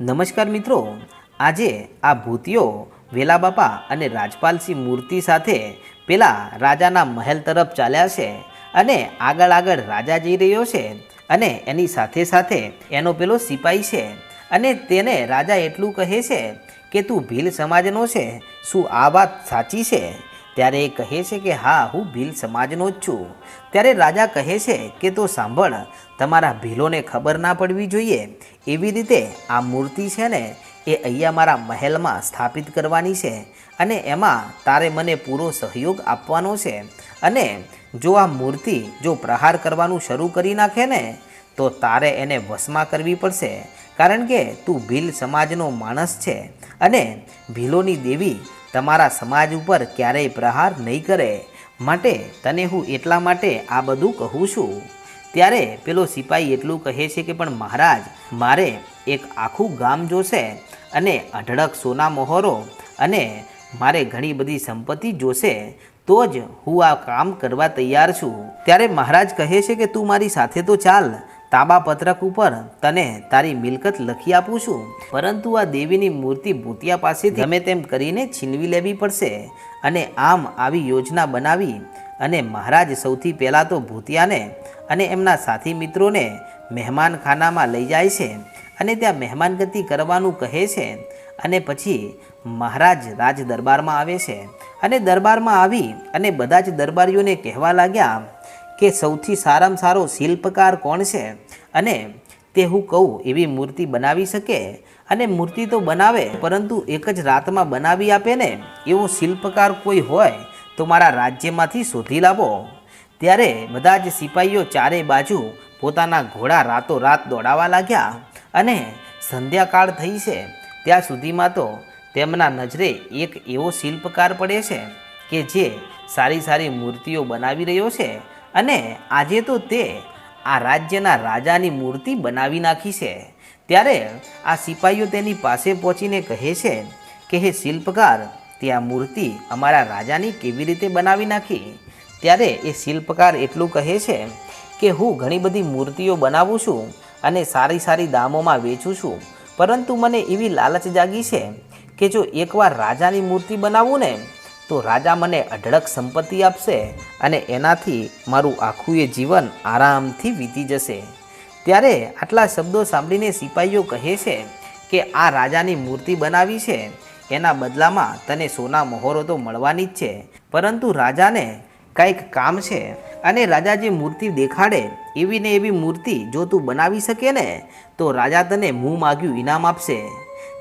નમસ્કાર મિત્રો. આજે આ ભૂતિયો વેલા બાપા અને રાજપાલસિંહ મૂર્તિ સાથે પેલા રાજાના મહેલ તરફ ચાલ્યા છે અને આગળ આગળ રાજા જઈ રહ્યો છે અને એની સાથે સાથે એનો પેલો સિપાહી છે અને તેને રાજા એટલું કહે છે કે તું ભીલ સમાજનો છે, શું આ વાત સાચી છે? ત્યારે એ કહે છે કે, હા, હું ભીલ સમાજનો જ છું. ત્યારે રાજા કહે છે કે, તો સાંભળ, તમારા ભીલોને ખબર ના પડવી જોઈએ. એવી રીતે આ મૂર્તિ છે ને, એ અહીંયા મારા મહેલમાં સ્થાપિત કરવાની છે અને એમાં તારે મને પૂરો સહયોગ આપવાનો છે. અને જો આ મૂર્તિ, જો પ્રહાર કરવાનું શરૂ કરી નાખે ને, તો તારે એને વશમાં કરવી પડશે. કારણ કે તું ભીલ સમાજનો માણસ છે અને ભીલોની દેવી તમારા સમાજ ઉપર ક્યારેય પ્રહાર નહીં કરે. માટે તને હું એટલા માટે આ બધું કહું છું. ત્યારે પેલો સિપાહી એટલું કહે છે કે, પણ મહારાજ, મારે એક આખું ગામ જોશે અને અઢળક સોના મોહરો અને મારે ઘણી બધી સંપત્તિ જોશે, તો જ હું આ કામ કરવા તૈયાર છું. ત્યારે મહારાજ કહે છે કે, તું મારી સાથે તો ચાલ તાબા પત્રક ઉપર તને તારી મિલકત લખી આપું છું. પરંતુ આ દેવીની મૂર્તિ ભૂતિયા પાસેથી ગમે તેમ કરીને છીનવી લેવી પડશે અને આમ આવી યોજના બનાવી અને મહારાજ સૌથી પહેલાં તો ભૂતિયાને અને એમના સાથી મિત્રોને મહેમાનખાનામાં લઈ જાય છે અને ત્યાં મહેમાનગતિ કરવાનું કહે છે અને પછી મહારાજ રાજ દરબારમાં આવે છે. અને દરબારમાં આવી અને બધા જ દરબારીઓને કહેવા લાગ્યા કે સૌથી સારામાં સારો શિલ્પકાર કોણ છે? અને તે હું કહું, એવી મૂર્તિ બનાવી શકે? અને મૂર્તિ તો બનાવે, પરંતુ એક જ રાતમાં બનાવી આપે ને? એવો શિલ્પકાર કોઈ હોય, તો મારા રાજ્યમાંથી શોધી લાવો. ત્યારે બધા જ સિપાહીઓ ચારે બાજુ પોતાના ઘોડા રાતોરાત દોડાવા લાગ્યા. અને સંધ્યાકાળ થઈ છે. ત્યાં સુધીમાં તો તેમના નજરે એક એવો શિલ્પકાર પડે છે કે જે સારી સારી મૂર્તિઓ બનાવી રહ્યો છે. અને આજે તો તે આ રાજ્યના રાજાની મૂર્તિ બનાવી નાખી છે. ત્યારે આ સિપાહીઓ તેની પાસે પહોંચીને કહે છે કે, હે શિલ્પકાર, તે આ મૂર્તિ અમારા રાજાની કેવી રીતે બનાવી નાખી? ત્યારે એ શિલ્પકાર એટલું કહે છે કે, હું ઘણી બધી મૂર્તિઓ બનાવું છું અને સારી સારી દામોમાં વેચું છું. પરંતુ મને એવી લાલચ જાગી છે કે જો એકવાર રાજાની મૂર્તિ બનાવું ને તો રાજા મને અઢળક સંપત્તિ આપશે અને એનાથી મારું આખું એ જીવન આરામથી વીતી જશે. ત્યારે આટલા શબ્દો સાંભળીને સિપાહીઓ કહે છે કે આ રાજાની મૂર્તિ બનાવી છે. એના બદલામાં તને સોના મહોરો તો મળવાની જ છે. પરંતુ રાજાને કંઈક કામ છે અને રાજા જે મૂર્તિ દેખાડે એવી ને એવી મૂર્તિ જો તું બનાવી શકે ને, તો રાજા તને મું માગ્યું ઇનામ આપશે.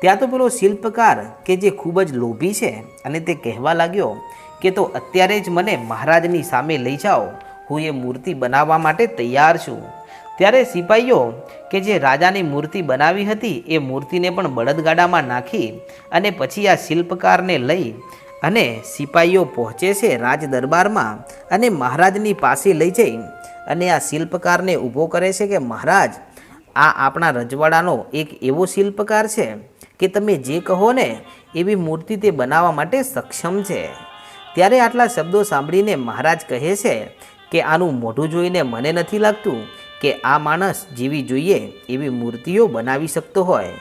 ત્યાં તો પેલો શિલ્પકાર કે જે ખૂબ જ લોભી છે અને તે કહેવા લાગ્યો કે તો અત્યારે જ મને મહારાજની સામે લઈ જાઓ, હું એ મૂર્તિ બનાવવા માટે તૈયાર છું. ત્યારે સિપાહીઓ કે જે રાજાની મૂર્તિ બનાવી હતી એ મૂર્તિને પણ બળદગાડામાં નાખી અને પછી આ શિલ્પકારને લઈ અને સિપાહીઓ પહોંચે છે રાજ દરબારમાં અને મહારાજની પાસે લઈ જઈ અને આ શિલ્પકારને ઊભો કરે છે કે મહારાજ, આ આપણા રજવાડાનો એક એવો શિલ્પકાર છે. કે તમે જે કહો ને, એવી મૂર્તિ તે બનાવવા માટે સક્ષમ છે. ત્યારે આટલા શબ્દો સાંભળીને મહારાજ કહે છે કે, આનું મોઢું જોઈને મને નથી લાગતું કે આ માણસ જેવી જોઈએ એવી મૂર્તિઓ બનાવી શકતો હોય.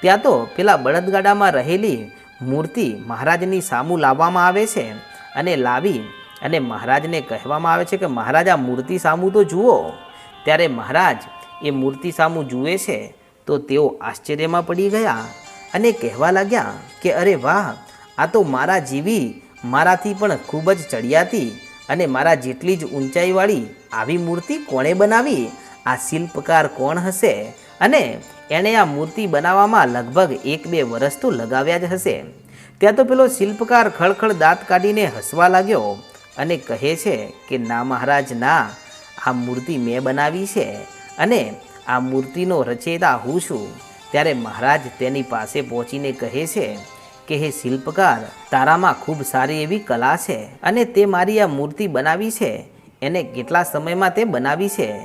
ત્યાં તો પેલા બળદગાડામાં રહેલી મૂર્તિ મહારાજની સામું લાવવામાં આવે છે અને લાવી અને મહારાજને કહેવામાં આવે છે કે, મહારાજ, આ મૂર્તિ સામું તો જુઓ. ત્યારે મહારાજ એ મૂર્તિ સામું જુએ છે તો તેઓ આશ્ચર્યમાં પડી ગયા અને કહેવા લાગ્યા કે, અરે વાહ, આ તો મારા જેવી, મારાથી પણ ખૂબ જ ચડિયાતી અને મારા જેટલી જ ઊંચાઈવાળી આવી મૂર્તિ કોણે બનાવી? આ શિલ્પકાર કોણ હશે? અને એણે આ મૂર્તિ બનાવવામાં લગભગ એક બે વર્ષ તો લગાવ્યા જ હશે. ત્યાં તો પેલો શિલ્પકાર ખળખળ દાંત કાઢીને હસવા લાગ્યો અને કહે છે કે, ના મહારાજ, ના, આ મૂર્તિ મેં બનાવી છે અને આ મૂર્તિનો રચેતા હું છું. ત્યારે મહારાજ તેની પાસે પહોંચીને કહે છે કે, હે શિલ્પકાર, તારામાં ખૂબ સારી એવી કલા છે અને તે મારી આ મૂર્તિ બનાવી છે. એને કેટલા સમયમાં તે બનાવી છે?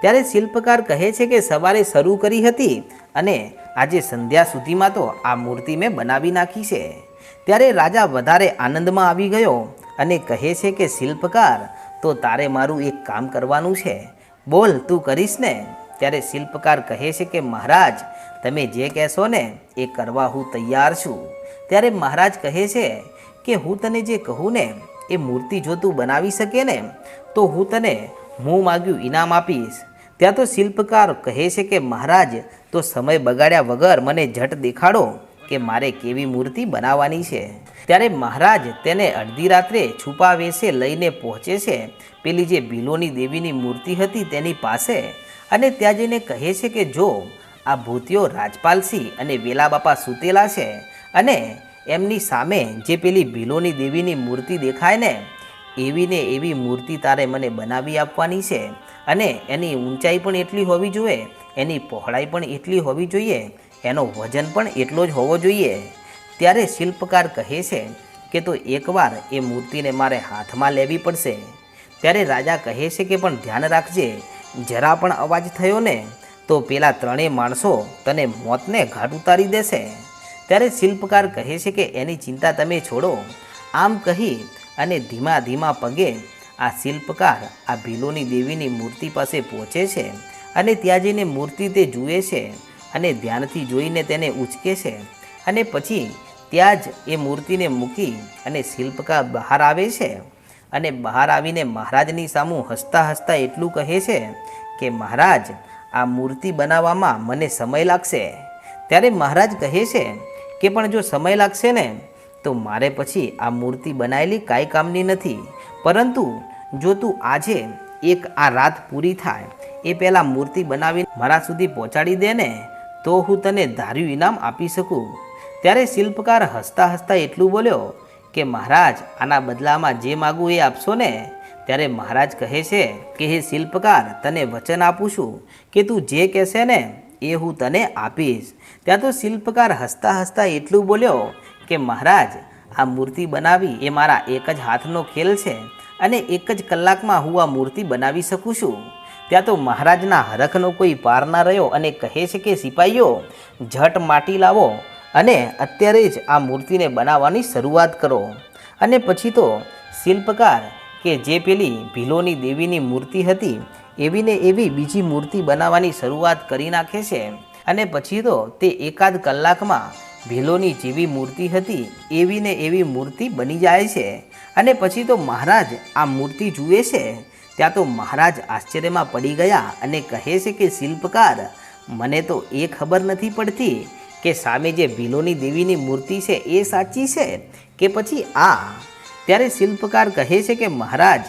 ત્યારે શિલ્પકાર કહે છે કે, સવારે શરૂ કરી હતી અને આજે સંધ્યા સુધીમાં તો આ મૂર્તિ મેં બનાવી નાખી છે. ત્યારે રાજા વધારે આનંદમાં આવી ગયો અને કહે છે કે, શિલ્પકાર, તો તારે મારું એક કામ કરવાનું છે. બોલ, તું કરીશ ને. ત્યારે શિલ્પકાર કહે છે કે, મહારાજ, તમે જે કહેશો ને એ કરવા હું તૈયાર છું. ત્યારે મહારાજ કહે છે કે, હું તને જે કહું ને એ મૂર્તિ જો તું બનાવી શકે ને, તો હું તને હું માગ્યું ઇનામ આપીશ. ત્યાં તો શિલ્પકાર કહે છે કે, મહારાજ, તો સમય બગાડ્યા વગર મને ઝટ દેખાડો કે મારે કેવી મૂર્તિ બનાવવાની છે. ત્યારે મહારાજ તેને અડધી રાત્રે છુપા વેશે લઈને પહોંચે છે. પેલી જે ભીલોની દેવીની મૂર્તિ હતી તેની પાસે અને ત્યાં જઈને કહે છે કે જો આ ભૂતિયો રાજપાલસિંહ અને વેલા બાપા સૂતેલા છે અને એમની સામે જે પેલી ભીલોની દેવીની મૂર્તિ દેખાય ને, એવી ને એવી મૂર્તિ તારે મને બનાવી આપવાની છે અને એની ઊંચાઈ પણ એટલી હોવી જોઈએ, એની પહોળાઈ પણ એટલી હોવી જોઈએ, એનો વજન પણ એટલો જ હોવો જોઈએ. ત્યારે શિલ્પકાર કહે છે કે તો એકવાર એ મૂર્તિને મારે હાથમાં લેવી પડશે. ત્યારે રાજા કહે છે કે પણ ધ્યાન રાખજે જરા પણ અવાજ થયો ને, તો પેલા ત્રણેય માણસો તને મોતને ઘાટ ઉતારી દેશે. ત્યારે શિલ્પકાર કહે છે કે, એની ચિંતા તમે છોડો. આમ કહી અને ધીમા ધીમા પગે આ શિલ્પકાર આ ભીલોની દેવીની મૂર્તિ પાસે પહોંચે છે અને ત્યાં જઈને મૂર્તિ તે જુએ છે અને ધ્યાનથી જોઈને તેને ઉચકે છે. અને પછી ત્યાં જ એ મૂર્તિને મૂકી અને શિલ્પકાર બહાર આવે છે. અને બહાર આવીને મહારાજની સામું હસતા હસતા એટલું કહે છે કે, મહારાજ, આ મૂર્તિ બનાવવામાં મને સમય લાગશે. ત્યારે મહારાજ કહે છે કે, પણ જો સમય લાગશે ને, તો મારે પછી આ મૂર્તિ બનાવેલી કાંઈ કામની નથી. પરંતુ જો તું આજે એક આ રાત પૂરી થાય, એ પહેલાં મૂર્તિ બનાવીને મારા સુધી પહોંચાડી દે ને, તો હું તને ધાર્યું ઇનામ આપી શકું. ત્યારે શિલ્પકાર હસતા હસતા એટલું બોલ્યો કે મહારાજ, આના બદલામાં જે માગું એ આપશો ને? ત્યારે મહારાજ કહે છે કે, હે શિલ્પકાર, તને વચન આપું છું કે તું જે કહેશે ને, એ હું તને આપીશ. ત્યાં તો શિલ્પકાર હસતા હસતા એટલું બોલ્યો કે, મહારાજ, આ મૂર્તિ બનાવી એ મારા એક જ હાથનો ખેલ છે અને એક જ કલાકમાં હું આ મૂર્તિ બનાવી શકું છું. ત્યાં તો મહારાજના હરખનો કોઈ પાર ના રહ્યો અને કહે છે કે સિપાહીઓ ઝટ માટી લાવો. અને અત્યારે જ આ મૂર્તિને બનાવવાની શરૂઆત કરો. અને પછી તો શિલ્પકાર કે જે પેલી ભીલોની દેવીની મૂર્તિ હતી, એવીને એવી બીજી મૂર્તિ બનાવવાની શરૂઆત કરી નાખે છે. અને પછી તો તે એકાદ કલાકમાં ભીલોની જેવી મૂર્તિ હતી, એવીને એવી મૂર્તિ બની જાય છે. અને પછી તો મહારાજ આ મૂર્તિ જુએ છે. ત્યાં તો મહારાજ આશ્ચર્યમાં પડી ગયા અને કહે છે કે, શિલ્પકાર, મને તો એ ખબર નથી પડતી કે સામે જે ભીલોની દેવીની મૂર્તિ છે એ સાચી છે કે પછી આ? ત્યારે શિલ્પકાર કહે છે કે મહારાજ,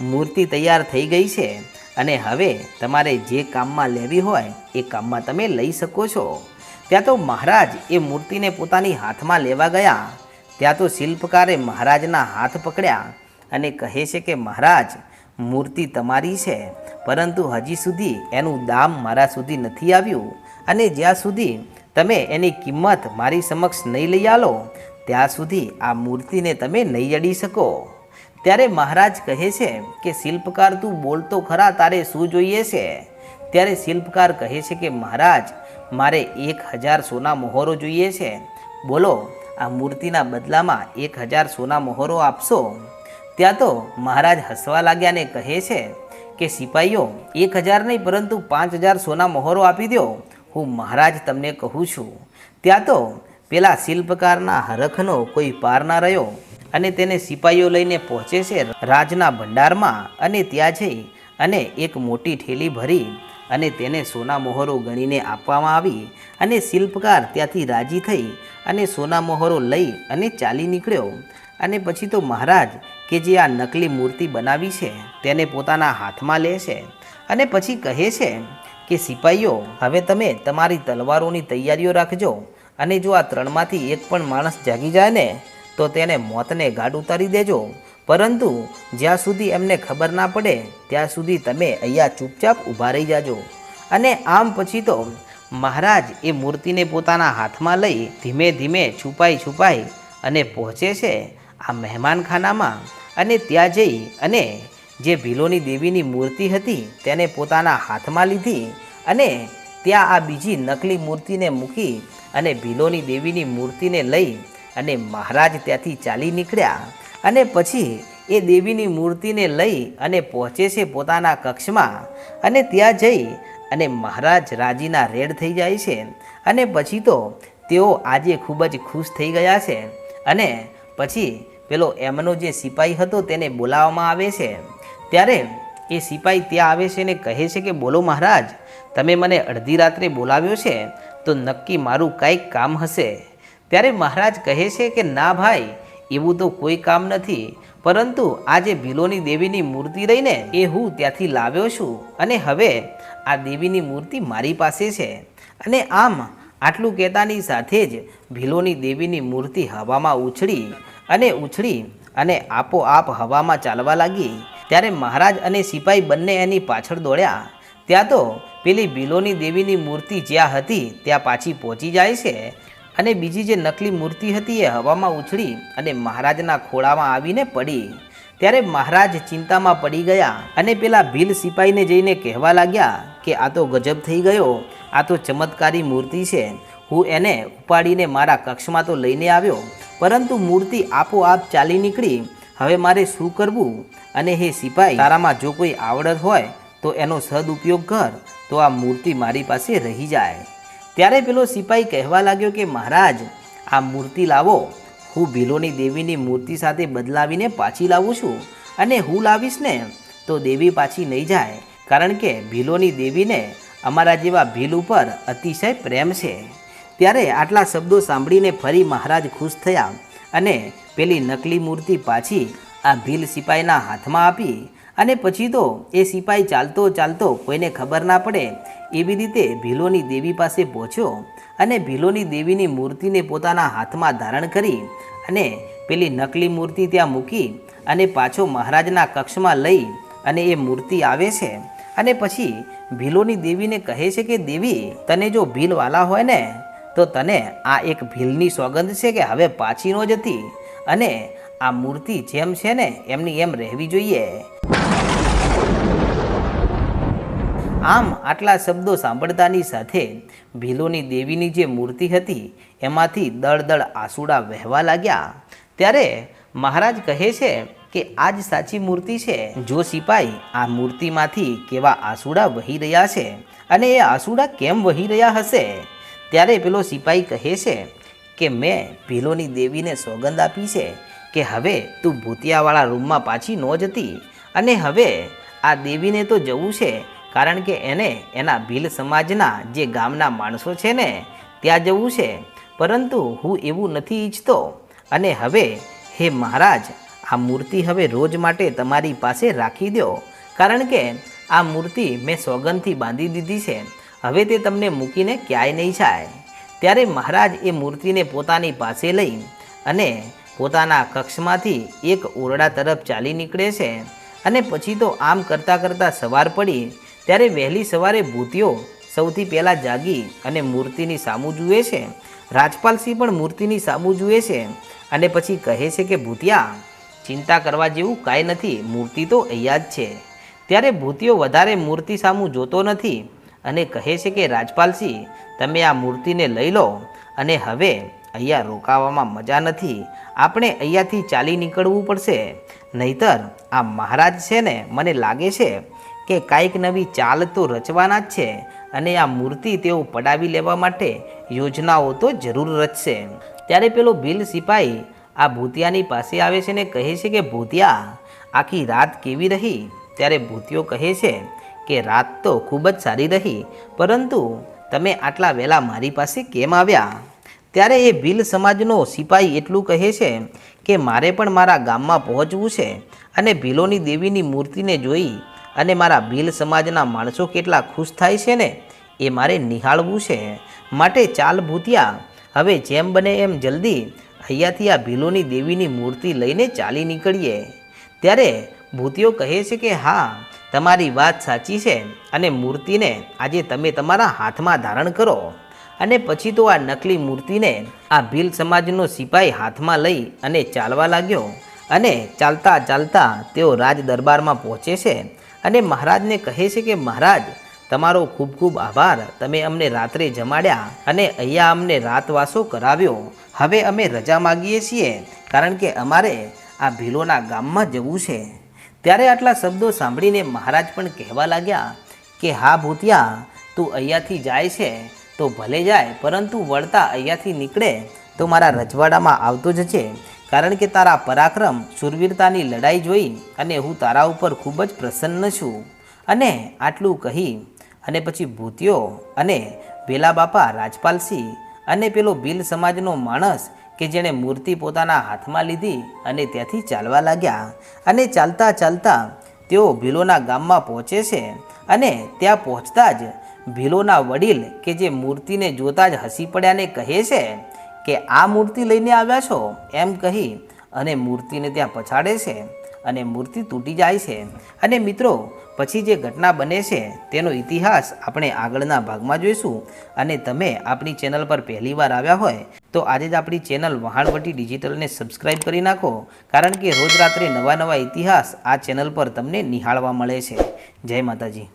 મૂર્તિ તૈયાર થઈ ગઈ છે અને હવે તમારે જે કામમાં લેવી હોય એ કામમાં તમે લઈ શકો છો. ત્યાં તો મહારાજ એ મૂર્તિને પોતાની હાથમાં લેવા ગયા. ત્યાં તો શિલ્પકારે મહારાજના હાથ પકડ્યા અને કહે છે કે મહારાજ, મૂર્તિ તમારી છે, પરંતુ હજી સુધી એનું દામ મારા સુધી નથી આવ્યું અને જ્યાં સુધી તમે એની કિંમત મારી સમક્ષ નહીં લઈ આલો, ત્યાં સુધી આ મૂર્તિને તમે નહીં અડી શકો. ત્યારે મહારાજ કહે છે કે, શિલ્પકાર તું બોલતો ખરા, તારે શું જોઈએ છે? ત્યારે શિલ્પકાર કહે છે કે, મહારાજ, મારે એક હજાર સોના મોહરો જોઈએ છે. બોલો, આ મૂર્તિના બદલામાં એક હજાર સોના મોહરો આપશો? ત્યાં તો મહારાજ હસવા લાગ્યાને કહે છે કે સિપાહીઓ એક હજાર નહીં, પરંતુ પાંચ હજાર સોના મોહરો આપી દો હું મહારાજ તમને કહું છું, ત્યાં તો પેલા શિલ્પકારના હરખનો કોઈ પાર ના રહ્યો અને તેને સિપાહીઓ લઈને પહોંચે છે રાજના ભંડારમાં અને ત્યાં જઈ અને એક મોટી ઠેલી ભરી અને તેને સોના મોહરો ગણીને આપવામાં આવી અને શિલ્પકાર ત્યાંથી રાજી થઈ અને સોના મોહરો લઈ અને ચાલી નીકળ્યો. અને પછી તો મહારાજ કે જે આ નકલી મૂર્તિ બનાવી છે તેને પોતાના હાથમાં લે છે અને પછી કહે છે કે સિપાહીઓ હવે તમે તમારી તલવારોની તૈયારીઓ રાખજો. અને જો આ ત્રણમાંથી એક પણ માણસ જાગી જાય ને, તો તેને મોતને ગાઢ ઉતારી દેજો. પરંતુ જ્યાં સુધી એમને ખબર ના પડે, ત્યાં સુધી તમે અહીંયા ચૂપચાપ ઊભા રહી જાજો. અને આમ પછી તો મહારાજ એ મૂર્તિને પોતાના હાથમાં લઈ ધીમે ધીમે છુપાઈ છુપાઈ અને પહોંચે છે આ મહેમાનખાનામાં. અને ત્યાં જઈ અને જે ભીલોની દેવીની મૂર્તિ હતી તેને પોતાના હાથમાં લીધી અને ત્યાં આ બીજી નકલી મૂર્તિને મૂકી અને ભીલોની દેવીની મૂર્તિને લઈ અને મહારાજ ત્યાંથી ચાલી નીકળ્યા. અને પછી એ દેવીની મૂર્તિને લઈ અને પહોંચે છે પોતાના કક્ષમાં અને ત્યાં જઈ અને મહારાજ રાજીના રેડ થઈ જાય છે. અને પછી તો તેઓ આજે ખૂબ જ ખુશ થઈ ગયા છે. અને પછી પેલો એમનો જે સિપાઈ હતો તેને બોલાવવામાં આવે છે. ત્યારે એ સિપાઈ ત્યાં આવે છે અને કહે છે કે, બોલો મહારાજ, તમે મને અડધી રાત્રે બોલાવ્યો છે, તો નક્કી મારું કાંઈક કામ હશે. ત્યારે મહારાજ કહે છે કે, ના ભાઈ, એવું તો કોઈ કામ નથી, પરંતુ આજે ભીલોની દેવીની મૂર્તિ રહીને એ હું ત્યાંથી લાવ્યો છું અને હવે આ દેવીની મૂર્તિ મારી પાસે છે અને આમ આટલું કહેતાની સાથે જ ભીલોની દેવીની મૂર્તિ હવામાં ઉછળી અને ઉછળી અને આપોઆપ હવામાં ચાલવા લાગી. ત્યારે મહારાજ અને સિપાઈ બંને એની પાછળ દોડ્યા. ત્યાં તો પેલી ભીલોની દેવીની મૂર્તિ જ્યાં હતી, ત્યાં પાછી પહોંચી જાય છે અને બીજી જે નકલી મૂર્તિ હતી એ હવામાં ઉછળી અને મહારાજના ખોળામાં આવીને પડી. ત્યારે મહારાજ ચિંતામાં પડી ગયા અને પેલા ભીલ સિપાહીને જઈને કહેવા લાગ્યા કે આ તો ગજબ થઈ ગયો, આ તો ચમત્કારી મૂર્તિ છે, હું એને ઉપાડીને મારા કક્ષમાં તો લઈને આવ્યો, પરંતુ મૂર્તિ આપોઆપ ચાલી નીકળી હવે મારે શું કરવું? અને હે સિપાઈ, તારામાં જો કોઈ આવડત હોય, તો એનો સદઉપયોગ કર, તો આ મૂર્તિ મારી પાસે રહી જાય. ત્યારે પેલો સિપાઈ કહેવા લાગ્યો કે, મહારાજ, આ મૂર્તિ લાવો. હું ભીલોની દેવીની મૂર્તિ સાથે બદલાવીને પાછી લાવું છું. અને હું લાવીશ ને, તો દેવી પાછી નહીં જાય. કારણ કે ભીલોની દેવીને અમારા જેવા ભીલ ઉપર અતિશય પ્રેમ છે. ત્યારે આટલા શબ્દો સાંભળીને ફરી મહારાજ ખુશ થયા. અને પેલી નકલી મૂર્તિ પાછી આ ભીલ સિપાઈના હાથમાં આપી અને પછી તો એ સિપાઈ ચાલતો ચાલતો કોઈને ખબર ના પડે એવી રીતે ભીલોની દેવી પાસે પહોંચ્યો અને ભીલોની દેવીની મૂર્તિને પોતાના હાથમાં ધારણ કરી અને પેલી નકલી મૂર્તિ ત્યાં મૂકી અને પાછો મહારાજના કક્ષમાં લઈ અને એ મૂર્તિ આવે છે. અને પછી ભીલોની દેવીને કહે છે કે, દેવી, તને જો ભીલવાલા હોય ને તો તને આ એક ભીલની સોગંદ છે કે હવે પાછી ન જતી? અને આ મૂર્તિ જેમ છે ને, એમની એમ રહેવી જોઈએ. આમ આટલા શબ્દો સાંભળતાની સાથે ભીલોની દેવીની જે મૂર્તિ હતી, એમાંથી દળદળ આસુડા વહેવા લાગ્યા. ત્યારે મહારાજ કહે છે કે આ જ સાચી મૂર્તિ છે. જો સિપાઈ આ મૂર્તિમાંથી કેવા આસુડા વહી રહ્યા છે, અને એ આસુડા કેમ વહી રહ્યા હશે? ત્યારે પેલો સિપાઈ કહે છે કે મેં ભીલોની દેવીને સોગંદ આપી છે કે હવે તું ભૂતિયાવાળા રૂમમાં પાછી ન જતી અને હવે આ દેવીને તો જવું છે કારણ કે એને એના ભીલ સમાજના જે ગામના માણસો છે ને, ત્યાં જવું છે. પરંતુ હું એવું નથી ઈચ્છતો. અને હવે હે મહારાજ, આ મૂર્તિ હવે રોજ માટે તમારી પાસે રાખી દો કારણ કે આ મૂર્તિ મેં સોગંદથી બાંધી દીધી છે. હવે તે તમને મૂકીને ક્યાંય નહીં જાય. ત્યારે મહારાજ એ મૂર્તિને પોતાની પાસે લઈ અને પોતાના કક્ષમાંથી એક ઓરડા તરફ ચાલી નીકળે છે અને પછી તો આમ કરતાં કરતાં સવાર પડી. ત્યારે વહેલી સવારે ભૂતિઓ સૌથી પહેલાં જાગી અને મૂર્તિની સામું જુએ છે. રાજપાલસિંહ પણ મૂર્તિની સામું જુએ છે અને પછી કહે છે કે, ભૂતિયા, ચિંતા કરવા જેવું કાંઈ નથી. મૂર્તિ તો અહીંયા જ છે. ત્યારે ભૂતિઓ વધારે મૂર્તિ સામું જોતો નથી. અને કહે છે કે રાજપાલસિંહ તમે આ મૂર્તિને લઈ લો અને હવે અહીંયા રોકાવામાં મજા નથી. આપણે અહીંયાથી ચાલી નીકળવું પડશે. નહીતર આ મહારાજ છે ને, મને લાગે છે કે કાંઈક નવી ચાલ તો રચવાના જ છે અને આ મૂર્તિ તેઓ પડાવી લેવા માટે યોજનાઓ તો જરૂર રચશે. ત્યારે પેલો ભીલ સિપાઈ આ ભૂતિયાની પાસે આવે છે ને કહે છે કે, ભૂતિયા, આખી રાત કેવી રહી? ત્યારે ભૂતિયો કહે છે કે રાત તો ખૂબ જ સારી રહી, પરંતુ તમે આટલા વહેલા મારી પાસે કેમ આવ્યા? ત્યારે એ ભીલ સમાજનો સિપાઈ એટલું કહે છે કે મારે પણ મારા ગામમાં પહોંચવું છે અને ભીલોની દેવીની મૂર્તિને જોઈ અને મારા ભીલ સમાજના માણસો કેટલા ખુશ થાય છે ને, એ મારે નિહાળવું છે. માટે ચાલ ભૂતિયા, હવે જેમ બને એમ જલ્દી અહીંયાથી આ ભીલોની દેવીની મૂર્તિ લઈને ચાલી નીકળીએ. ત્યારે ભૂતિઓ કહે છે કે હા તમારી વાત સાચી છે અને મૂર્તિને આજે તમે તમારા હાથમાં ધારણ કરો. અને પછી તો આ નકલી મૂર્તિને આ ભીલ સમાજનો સિપાઈ હાથમાં લઈ અને ચાલવા લાગ્યો. અને ચાલતા ચાલતા તેઓ રાજ દરબારમાં પહોંચે છે અને મહારાજને કહે છે કે, મહારાજ, તમારો ખૂબ ખૂબ આભાર. તમે અમને રાત્રે જમાડ્યા અને અહીંયા અમને રાતવાસો કરાવ્યો. હવે અમે રજા માગીએ છીએ, કારણ કે અમારે આ ભીલોના ગામમાં જવું છે. ત્યારે આટલા શબ્દો સાંભળીને મહારાજ પણ કહેવા લાગ્યા કે, હા ભૂતિયા, તું અહીંયાથી જાય છે તો ભલે જાય, પરંતુ વળતા અહીંયાથી નીકળે તો મારા રજવાડામાં આવતો જ છે કારણ કે તારા પરાક્રમ, શૂરવીરતાની લડાઈ જોઈ અને હું તારા ઉપર ખૂબ જ પ્રસન્ન છું. અને આટલું કહી, અને પછી ભૂતિયો અને વેલા બાપા રાજપાલસિંહ અને પેલો ભીલ સમાજનો માણસ કે જેણે મૂર્તિ પોતાના હાથમાં લીધી અને ત્યાંથી ચાલવા લાગ્યા. અને ચાલતા ચાલતા તેઓ ભીલોના ગામમાં પહોંચે છે અને ત્યાં પહોંચતા જ ભીલોના વડીલ કે જે મૂર્તિને જોતા જ હસી પડ્યાને કહે છે કે, આ મૂર્તિ લઈને આવ્યા છો? એમ કહી અને મૂર્તિને ત્યાં પછાડે છે. અને મૂર્તિ તૂટી જાય છે. અને મિત્રો, પછી જે ઘટના બને છે, તેનો ઇતિહાસ આપણે આગળના ભાગમાં જોઈશું. અને તમે આપણી ચેનલ પર પહેલીવાર આવ્યા હોય, તો આજે જ આપણી ચેનલ વહાણવટી ડિજિટલને સબસ્ક્રાઈબ કરી નાખો. કારણ કે રોજ રાત્રે નવા નવા ઇતિહાસ આ ચેનલ પર તમને નિહાળવા મળે છે. જય માતાજી.